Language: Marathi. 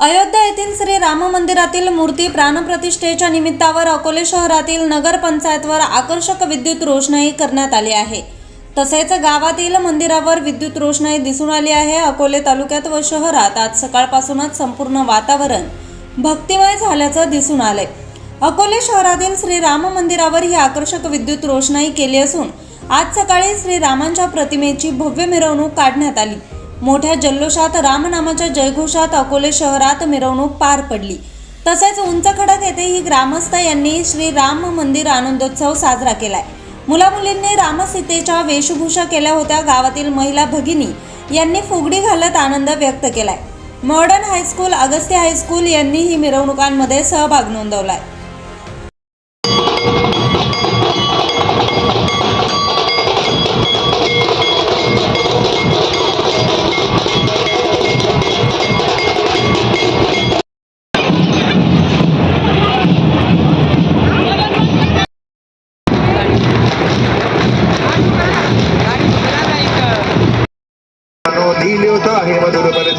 अयोध्या येथील श्री राम मंदिरातील मूर्ती प्राणप्रतिष्ठेच्या निमित्तावर अकोले शहरातील नगरपंचायतवर आकर्षक विद्युत रोषणाई करण्यात आली आहे. तसेच गावातील मंदिरावर विद्युत रोषणाई दिसून आली आहे. अकोले तालुक्यात व शहरात आज सकाळपासूनच संपूर्ण वातावरण भक्तिमय झाल्याचं दिसून आलंय. अकोले शहरातील श्री राम मंदिरावर ही आकर्षक विद्युत रोषणाई केली असून आज सकाळी श्री रामांच्या प्रतिमेची भव्य मिरवणूक काढण्यात आली. मोठ्या जल्लोषात रामनामाच्या जयघोषात अकोले शहरात मिरवणूक पार पडली. तसेच उंच खडक येथे ही ग्रामस्थ यांनी श्री राम मंदिर आनंदोत्सव साजरा केलाय. मुलामुलींनी रामसीतेच्या वेशभूषा केल्या होत्या गावातील महिला भगिनी यांनी फुगडी घालत आनंद व्यक्त केलाय. मॉडर्न हायस्कूल अगस्त्य हायस्कूल यांनी ही मिरवणुकांमध्ये सहभाग नोंदवलाय. আশীর্বাদ অনুপাতে